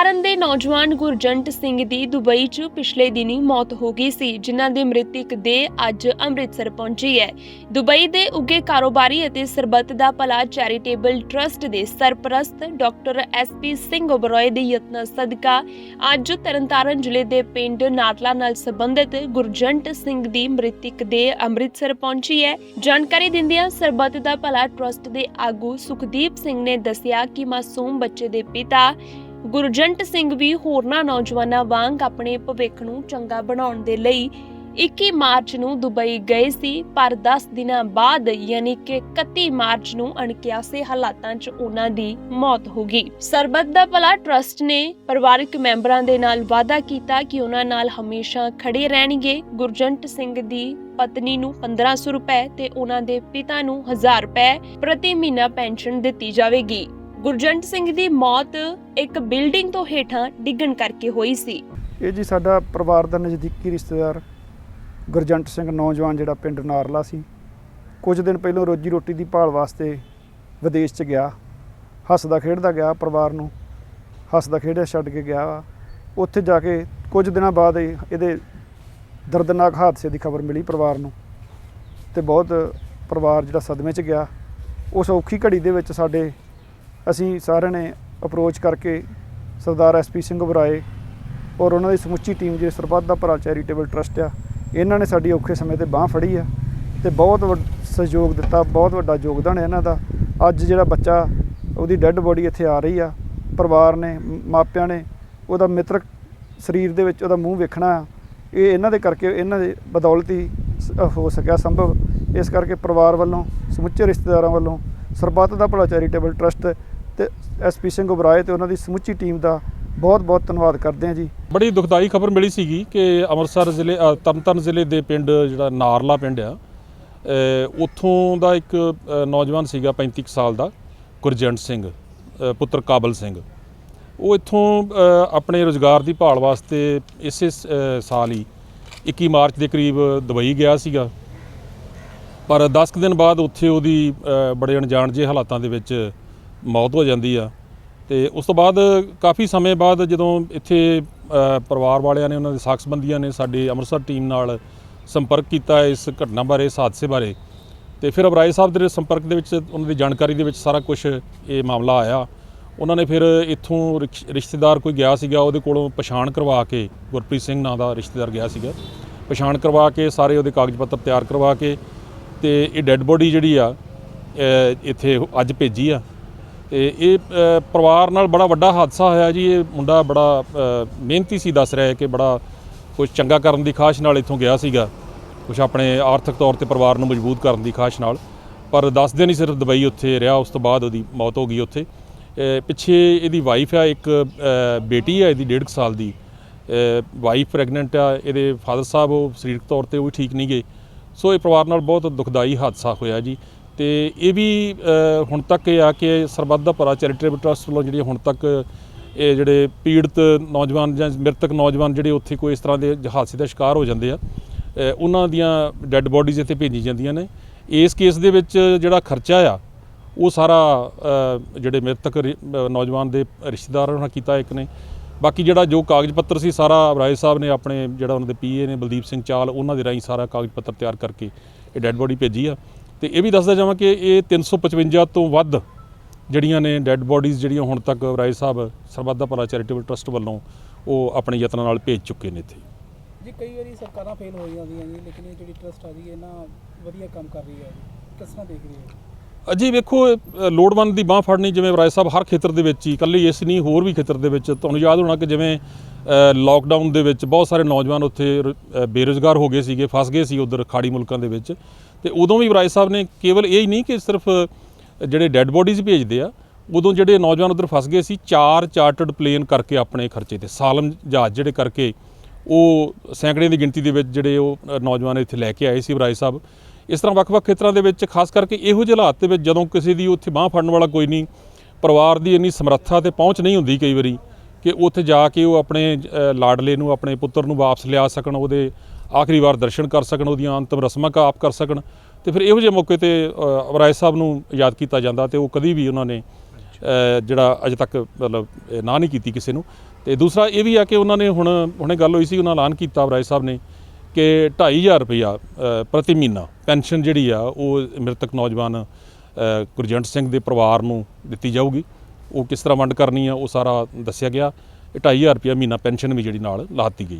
ਤਰਨਤਾਰਨ ਦੇ ਨੌਜਵਾਨ ਗੁਰਜੰਟ ਸਿੰਘ ਦੀ ਦੁਬਈ 'ਚ ਪਿਛਲੇ ਦਿਨੀ ਮੌਤ ਹੋ ਗਈ ਸੀ, ਜਿਨ੍ਹਾਂ ਦੀ ਮ੍ਰਿਤਕ ਦੇ ਅੱਜ ਅੰਮ੍ਰਿਤਸਰ ਪਹੁੰਚੀ ਹੈ। ਦੁਬਈ ਦੇ ਉੱਗੇ ਕਾਰੋਬਾਰੀ ਅਤੇ ਸਰਬੱਤ ਦਾ ਭਲਾ ਚੈਰੀਟੇਬਲ ਟਰਸਟ ਦੇ ਸਰਪ੍ਰਸਤ ਡਾਕਟਰ ਐਸਪੀ ਸਿੰਘ ਓਬਰੋਏ ਦੇ ਯਤਨ ਸਦਕਾ ਅੱਜ ਤਰਨਤਾਰਨ ਜ਼ਿਲ੍ਹੇ ਦੇ ਪਿੰਡ ਨਾਟਲਾ ਨਾਲ ਸੰਬੰਧਿਤ ਗੁਰਜੰਟ ਸਿੰਘ ਦੀ ਮ੍ਰਿਤਕ ਦੇ ਅੰਮ੍ਰਿਤਸਰ ਪਹੁੰਚੀ ਹੈ। ਜਾਣਕਾਰੀ ਦਿੰਦਿਆਂ ਸਰਬੱਤ ਦਾ ਭਲਾ ਟਰਸਟ ਦੇ ਆਗੂ ਸੁਖਦੀਪ ਸਿੰਘ ਨੇ ਦੱਸਿਆ ਕਿ ਮਾਸੂਮ ਬੱਚੇ ਦੇ ਪਿਤਾ ਗੁਰਜੰਟ ਸਿੰਘ ਵੀ ਹੋਰਨਾਂ ਨੌਜਵਾਨਾਂ ਵਾਂਗ ਆਪਣੇ ਭਵਿੱਖ ਨੂੰ ਚੰਗਾ ਬਣਾਉਣ ਦੇ ਲਈ 21 ਮਾਰਚ ਨੂੰ ਦੁਬਈ ਗਏ ਸੀ, ਪਰ 10 ਦਿਨਾਂ ਬਾਅਦ ਯਾਨੀ ਕਿ 31 ਮਾਰਚ ਨੂੰ ਅਣਕਿਆਸੇ ਹਾਲਾਤਾਂ 'ਚ ਉਹਨਾਂ ਦੀ ਮੌਤ ਹੋ ਗਈ। ਸਰਬੱਤ ਦਾ ਭਲਾ ਟਰਸਟ ਨੇ ਪਰਿਵਾਰਕ ਮੈਂਬਰਾਂ ਦੇ ਨਾਲ ਵਾਅਦਾ ਕੀਤਾ ਕਿ ਉਹਨਾਂ ਨਾਲ ਹਮੇਸ਼ਾ ਖੜੇ ਰਹਿਣਗੇ। ਗੁਰਜੰਟ ਸਿੰਘ ਦੀ ਪਤਨੀ ਨੂੰ 1500 ਰੁਪਏ ਤੇ ਉਹਨਾਂ ਦੇ ਪਿਤਾ ਨੂੰ 1000 ਰੁਪਏ ਪ੍ਰਤੀ ਮਹੀਨਾ ਪੈਨਸ਼ਨ ਦਿੱਤੀ ਜਾਵੇਗੀ। ਗੁਰਜੰਟ ਸਿੰਘ ਦੀ ਮੌਤ ਇੱਕ ਬਿਲਡਿੰਗ ਤੋਂ ਹੇਠਾਂ ਡਿੱਗਣ ਕਰਕੇ ਹੋਈ ਸੀ। ਇਹ ਜੀ ਸਾਡਾ ਪਰਿਵਾਰ ਦਾ ਨਜ਼ਦੀਕੀ ਰਿਸ਼ਤੇਦਾਰ ਗੁਰਜੰਟ ਸਿੰਘ ਨੌਜਵਾਨ ਜਿਹੜਾ ਪਿੰਡ ਨਾਰਲਾ ਸੀ। ਕੁਝ ਦਿਨ ਪਹਿਲਾਂ ਰੋਜੀ ਰੋਟੀ ਦੀ ਭਾਲ ਵਾਸਤੇ ਵਿਦੇਸ਼ 'ਚ ਗਿਆ। ਹੱਸਦਾ ਖੇਡਦਾ ਗਿਆ ਪਰਿਵਾਰ ਨੂੰ। ਹੱਸਦਾ ਖੇਡਿਆ ਛੱਡ ਕੇ ਗਿਆ। ਵਾ। ਉੱਥੇ ਜਾ ਕੇ ਕੁਝ ਦਿਨਾਂ ਬਾਅਦ ਇਹ- ਇਹਦੇ ਦਰਦਨਾਕ ਹਾਦਸੇ ਦੀ ਖਬਰ ਮਿਲੀ ਪਰਿਵਾਰ ਨੂੰ। ਤੇ ਬਹੁਤ ਪਰਿਵਾਰ ਜਿਹੜਾ ਸਦਮੇ 'ਚ ਗਿਆ। ਉਸ ਔਖੀ ਘੜੀ ਦੇ ਵਿੱਚ ਸਾਡੇ ਅਸੀਂ ਸਾਰਿਆਂ ਨੇ ਅਪਰੋਚ ਕਰਕੇ ਸਰਦਾਰ ਐਸਪੀ ਸਿੰਘ ਬਰਾਏ ਔਰ ਉਹਨਾਂ ਦੀ ਸਮੁੱਚੀ ਟੀਮ ਜਿਹੜੀ ਸਰਬੱਤ ਦਾ ਭਰਾ ਚੈਰੀਟੇਬਲ ਟਰਸਟ ਆ, ਇਹਨਾਂ ਨੇ ਸਾਡੀ ਔਖੇ ਸਮੇਂ ਤੇ ਬਾਹ ਫੜੀ ਆ ਤੇ ਬਹੁਤ ਵੱਡ- ਸਹਿਯੋਗ ਦਿੱਤਾ, ਬਹੁਤ ਵੱਡਾ ਯੋਗਦਾਨ ਹੈ ਇਹਨਾਂ ਦਾ। ਅੱਜ ਜਿਹੜਾ ਬੱਚਾ ਉਹਦੀ ਡੈੱਡ ਬੋਡੀ ਇੱਥੇ ਆ ਰਹੀ ਆ, ਪਰਿਵਾਰ ਨੇ ਮਾਪਿਆਂ ਨੇ, ਉਹਦਾ ਮਿੱਤਰ ਸਰੀਰ ਦੇ ਵਿੱਚ ਉਹਦਾ ਮੂੰਹ ਵੇਖਣਾ ਆ, ਇਹ ਇਹਨਾਂ ਦੇ ਕਰਕੇ ਇਹਨਾਂ ਦੇ ਬਦੌਲਤ ਹੀ ਸ- ਹੋ ਸਕਿਆ ਸੰਭਵ। ਇਸ ਕਰਕੇ ਪਰਿਵਾਰ ਵੱਲੋਂ, ਸਮੁੱਚੇ ਰਿਸ਼ਤੇਦਾਰਾਂ ਵੱਲੋਂ ਸਰਬੱਤ ਦਾ ਭਲਾ ਚੈਰੀਟੇਬਲ ਟਰਸਟ ਤੇ ਐਸਪੀ ਸਿੰਘ ਉਬਰਾਏ ਤੇ ਉਹਨਾਂ ਦੀ ਸਮੁੱਚੀ ਟੀਮ ਦਾ ਬਹੁਤ ਬਹੁਤ ਧੰਨਵਾਦ ਕਰਦੇ ਹਾਂ ਜੀ। ਬੜੀ ਦੁਖਦਾਈ ਖਬਰ ਮਿਲੀ ਸੀਗੀ ਕਿ ਅੰਮ੍ਰਿਤਸਰ ਜ਼ਿਲ੍ਹੇ ਅ, ਤਰਨਤਾਰਨ ਜ਼ਿਲ੍ਹੇ ਦੇ ਪਿੰਡ ਜਿਹੜਾ ਨਾਰਲਾ ਪਿੰਡ ਆ ਉੱਥੋਂ ਦਾ ਇੱਕ ਨੌਜਵਾਨ ਸੀਗਾ 35 ਕੁ ਸਾਲ ਦਾ ਗੁਰਜੰਟ ਸਿੰਘ ਪੁੱਤਰ ਕਾਬਲ ਸਿੰਘ। ਉਹ ਇੱਥੋਂ ਆਪਣੇ ਰੋਜ਼ਗਾਰ ਦੀ ਭਾਲ ਵਾਸਤੇ ਇਸੇ ਸਾਲ ਹੀ 21 ਮਾਰਚ ਦੇ ਕਰੀਬ ਦੁਬਈ ਗਿਆ ਸੀਗਾ। ਪਰ 10 ਕੁ ਦਿਨ ਬਾਅਦ ਉੱਥੇ ਉਹਦੀ ਬੜੇ ਅਣਜਾਣ ਜਿਹੇ ਹਾਲਾਤਾਂ ਦੇ ਵਿੱਚ ਮੌਤ ਹੋ ਜਾਂਦੀ ਆ। ਤੇ ਉਸ ਤੋਂ ਬਾਅਦ ਕਾਫੀ ਸਮੇਂ ਬਾਅਦ ਜਦੋਂ ਇੱਥੇ ਪਰਿਵਾਰ ਵਾਲਿਆਂ ਨੇ ਉਹਨਾਂ ਦੇ ਸਾਖ ਸੰਬੰਧੀਆਂ ਨੇ ਸਾਡੀ ਅੰਮ੍ਰਿਤਸਰ ਟੀਮ ਨਾਲ ਸੰਪਰਕ ਕੀਤਾ ਇਸ ਘਟਨਾ ਬਾਰੇ, ਇਸ ਹਾਦਸੇ ਬਾਰੇ। ਤੇ ਫਿਰ ਅਬਰਾਏ ਸਾਹਿਬ ਦੇ ਸੰਪਰਕ ਦੇ ਵਿੱਚ ਉਹਨਾਂ ਦੀ ਜਾਣਕਾਰੀ ਦੇ ਵਿੱਚ ਸਾਰਾ ਕੁਝ ਇਹ ਮਾਮਲਾ ਆਇਆ। ਉਹਨਾਂ ਨੇ ਫਿਰ ਇੱਥੋਂ ਰਿਸ਼- ਰਿਸ਼ਤੇਦਾਰ ਕੋਈ ਗਿਆ ਸੀਗਾ, ਉਹਦੇ ਕੋਲੋਂ ਪਛਾਣ ਕਰਵਾ ਕੇ, ਗੁਰਪ੍ਰੀਤ ਸਿੰਘ ਨਾਂ ਦਾ ਰਿਸ਼ਤੇਦਾਰ ਗਿਆ ਸੀਗਾ। ਪਛਾਣ ਕਰਵਾ ਕੇ, ਸਾਰੇ ਉਹਦੇ ਕਾਗਜ਼ ਪੱਤਰ ਤਿਆਰ ਕਰਵਾ ਕੇ, ਤੇ ਇਹ ਡੈੱਡ ਬੋਡੀ ਜਿਹੜੀ ਆ ਇੱਥੇ ਅੱਜ ਭੇਜੀ ਆ। ਤੇ ਇਹ ਪਰਿਵਾਰ ਨਾਲ ਬੜਾ ਵੱਡਾ ਹਾਦਸਾ ਹੋਇਆ ਜੀ। ਇਹ ਮੁੰਡਾ ਬੜਾ ਮਿਹਨਤੀ ਸੀ, ਦੱਸ ਰਿਹਾ ਹੈ ਕਿ ਬੜਾ ਕੁਝ ਚੰਗਾ ਕਰਨ ਦੀ ਖਾਸ਼ ਨਾਲ ਇੱਥੋਂ ਗਿਆ ਸੀਗਾ। ਕੁਝ ਆਪਣੇ ਆਰਥਿਕ ਤੌਰ ਤੇ ਪਰਿਵਾਰ ਨੂੰ ਮਜ਼ਬੂਤ ਕਰਨ ਦੀ ਖਾਸ਼ ਨਾਲ। ਪਰ 10 ਦਿਨ ਹੀ ਸਿਰਫ ਦੁਬਈ ਉੱਥੇ ਰਿਹਾ, ਉਸ ਤੋਂ ਬਾਅਦ ਉਹਦੀ ਮੌਤ ਹੋ ਗਈ ਉੱਥੇ। ਪਿੱਛੇ ਇਹਦੀ ਵਾਈਫ ਆ, ਇੱਕ ਬੇਟੀ ਆ, ਇਹਦੀ 1.5 ਸਾਲ ਦੀ। ਵਾਈਫ ਪ੍ਰੈਗਨੈਂਟ ਆ, ਇਹਦੇ ਫਾਦਰ ਸਾਹਿਬ ਉਹ ਸਰੀਰਕ ਤੌਰ ਤੇ ਉਹ ਵੀ ਠੀਕ ਨਹੀਂ ਗਏ। ਸੋ ਇਹ ਪਰਿਵਾਰ ਨਾਲ ਬਹੁਤ ਦੁਖਦਾਈ ਹਾਦਸਾ ਹੋਇਆ ਜੀ। ਤੇ ਇਹ ਵੀ ਹੁਣ ਤੱਕ ਇਹ ਆ ਕਿ ਸਰਬੱਤ ਦਾ ਭਰਾ ਚੈਰੀਟੇਬਲ ਟਰਸਟ ਵੱਲੋਂ ਜਿਹੜੀ ਹੁਣ ਤੱਕ ਇਹ ਜਿਹੜੇ ਪੀੜਤ ਨੌਜਵਾਨ ਜਾਂ ਮ੍ਰਿਤਕ ਨੌਜਵਾਨ ਜਿਹੜੇ ਉੱਥੇ ਕੋਈ ਇਸ ਤਰ੍ਹਾਂ ਦੇ ਹਾਦਸੇ ਦਾ ਸ਼ਿਕਾਰ ਹੋ ਜਾਂਦੇ ਆ ਉਹਨਾਂ ਦੀਆਂ ਡੈੱਡ ਬੋਡੀਜ਼ ਇੱਥੇ ਭੇਜੀ ਜਾਂਦੀਆਂ ਨੇ। ਇਸ ਕੇਸ ਦੇ ਵਿੱਚ ਜਿਹੜਾ ਖਰਚਾ ਆ, ਉਹ ਸਾਰਾ ਜਿਹੜੇ ਮ੍ਰਿਤਕ ਰਿ- ਨੌਜਵਾਨ ਦੇ ਰਿਸ਼ਤੇਦਾਰਾਂ ਨਾਲ ਕੀਤਾ ਇੱਕ ਨੇ। ਬਾਕੀ ਜਿਹੜਾ ਜੋ ਕਾਗਜ਼ ਪੱਤਰ ਸੀ, ਸਾਰਾ ਰਾਏ ਸਾਹਿਬ ਨੇ ਆਪਣੇ ਜਿਹੜਾ ਉਹਨਾਂ ਦੇ ਪੀਏ ਨੇ ਬਲਦੀਪ ਸਿੰਘ ਚਾਲ, ਉਹਨਾਂ ਦੇ ਰਾਹੀਂ ਸਾਰਾ ਕਾਗਜ਼ ਪੱਤਰ ਤਿਆਰ ਕਰਕੇ ਇਹ ਡੈੱਡ ਬੋਡੀ ਭੇਜੀ ਆ। ਤੇ ਇਹ ਵੀ ਦੱਸਦਾ ਜਾਵਾਂ ਕਿ ਇਹ 355 ਤੋਂ ਵੱਧ ਜਿਹੜੀਆਂ ਨੇ ਡੈੱਡ ਬੋਡੀਜ਼ ਜਿਹੜੀਆਂ ਹੁਣ ਤੱਕ ਰਾਏ ਸਾਹਿਬ ਸਰਬੱਤ ਦਾ ਭਲਾ ਚੈਰੀਟੇਬਲ ਟਰਸਟ ਵੱਲੋਂ ਉਹ ਆਪਣੇ ਯਤਨਾਂ ਨਾਲ ਭੇਜ ਚੁੱਕੇ ਨੇ ਇੱਥੇ। ਜੀ, ਕਈ ਵਾਰੀ ਸਰਕਾਰਾਂ ਫੇਲ ਹੋ ਜਾਂਦੀਆਂ ਜੀ ਲੇਕਿਨ ਇਹ ਜਿਹੜੀ ਟਰਸਟ ਆ ਜੀ ਇਹਨਾਂ ਵਧੀਆ ਕੰਮ ਕਰ ਰਹੀ ਹੈ ਕਿਸ ਤਰ੍ਹਾਂ ਦੇਖ ਰਹੀ ਹੈ? ਅਜੀ ਵੇਖੋ ਲੋੜਵੰਦ ਦੀ ਬਾਹ ਫੜਨੀ ਜਿਵੇਂ ਰਾਏ ਸਾਹਿਬ ਹਰ ਖੇਤਰ ਦੇ ਵਿੱਚ ਹੀ, ਇਕੱਲੇ ਇਸ ਨਹੀਂ, ਹੋਰ ਵੀ ਖੇਤਰ ਦੇ ਵਿੱਚ। ਤੁਹਾਨੂੰ ਯਾਦ ਹੋਣਾ ਕਿ ਜਿਵੇਂ ਲਾਕਡਾਊਨ ਦੇ ਵਿੱਚ ਬਹੁਤ ਸਾਰੇ ਨੌਜਵਾਨ ਉੱਥੇ ਰ- ਬੇਰੁਜ਼ਗਾਰ ਹੋ ਗਏ ਸੀਗੇ, ਫਸ ਗਏ ਸੀ ਉਧਰ ਖਾੜੀ ਮੁਲਕਾਂ ਦੇ ਵਿੱਚ। ਤੇ ਉਦੋਂ ਵੀ ਰਾਏ ਸਾਹਿਬ ਨੇ ਕੇਵਲ ਇਹ ਹੀ ਨਹੀਂ ਕਿ ਸਿਰਫ ਜਿਹੜੇ ਡੈੱਡ ਬੋਡੀਜ਼ ਭੇਜਦੇ ਆ, ਉਦੋਂ ਜਿਹੜੇ ਨੌਜਵਾਨ ਉਧਰ ਫਸ ਗਏ ਸੀ, ਚਾਰ ਚਾਰਟਰਡ ਪਲੇਨ ਕਰਕੇ ਆਪਣੇ ਖਰਚੇ ਤੇ, ਸਾਲਮ ਜਹਾਜ਼ ਜਿਹੜੇ ਕਰਕੇ ਉਹ ਸੈਂਕੜੇ ਦੀ ਗਿਣਤੀ ਦੇ ਵਿੱਚ ਜਿਹੜੇ ਉਹ ਨੌਜਵਾਨ ਇੱਥੇ ਲੈ ਕੇ ਆਏ ਸੀ ਰਾਏ ਸਾਹਿਬ। ਇਸ ਤਰ੍ਹਾਂ ਵੱਖ-ਵੱਖ ਖੇਤਰਾਂ ਦੇ ਵਿੱਚ ਖਾਸ ਕਰਕੇ ਇਹੋ ਜਿਹੇ ਹਾਲਾਤ ਦੇ ਵਿੱਚ ਜਦੋਂ ਕਿਸੇ ਦੀ ਉੱਥੇ ਬਾਹ ਫੜਨ ਵਾਲਾ ਕੋਈ ਨਹੀਂ ਪਰਿਵਾਰ ਦੀ ਇੰਨੀ ਸਮਰੱਥਾ ਤੇ ਪਹੁੰਚ ਨਹੀਂ ਹੁੰਦੀ ਕਈ ਵਾਰੀ ਕਿ ਉੱਥੇ ਜਾ ਕੇ ਉਹ ਆਪਣੇ ਲਾਡਲੇ ਨੂੰ ਆਪਣੇ ਪੁੱਤਰ ਨੂੰ ਵਾਪਸ ਲਿਆ ਸਕਣ ਉਹਦੇ ਆਖਰੀ ਵਾਰ ਦਰਸ਼ਨ ਕਰ ਸਕਣ ਉਹਦੀਆਂ ਅੰਤਮ ਰਸਮਾਂ ਕਾ ਆਪ ਕਰ ਸਕਣ ਤੇ ਫਿਰ ਇਹੋ ਜਿਹੇ ਮੌਕੇ ਤੇ ਅ, ਰਾਏ ਸਾਹਿਬ ਨੂੰ ਯਾਦ ਕੀਤਾ ਜਾਂਦਾ ਤੇ ਉਹ ਕਦੀ ਵੀ ਉਹਨਾਂ ਨੇ ਜਿਹੜਾ ਅਜੇ ਤੱਕ ਮਤਲਬ ਨਾ ਨਹੀਂ ਕੀਤੀ ਕਿਸੇ ਨੂੰ। ਤੇ ਦੂਸਰਾ ਇਹ ਵੀ ਆ ਕਿ ਉਹਨਾਂ ਨੇ ਹੁਣ ਹੁਣੇ ਗੱਲ ਹੋਈ ਸੀ ਉਹਨਾਂ ਐਲਾਨ ਕੀਤਾ ਰਾਏ ਸਾਹਿਬ ਨੇ ਕਿ 2500 ਰੁਪਇਆ ਅ, ਪ੍ਰਤੀ ਮਹੀਨਾ ਪੈਨਸ਼ਨ ਜਿਹੜੀ ਆ ਉਹ ਮ੍ਰਿਤਕ ਨੌਜਵਾਨ ਗੁਰਜੰਟ ਸਿੰਘ ਦੇ ਪਰਿਵਾਰ ਨੂੰ ਦਿੱਤੀ ਜਾਊਗੀ। ਉਹ ਕਿਸ ਤਰ੍ਹਾਂ ਵੰਡ ਕਰਨੀ ਆ ਉਹ ਸਾਰਾ ਦੱਸਿਆ ਗਿਆ। ਇਹ 2500 ਰੁਪਇਆ ਮਹੀਨਾ ਪੈਨਸ਼ਨ ਵੀ ਜਿਹੜੀ ਨਾਲ ਲਾ ਦਿੱਤੀ ਗਈ ਹੈ।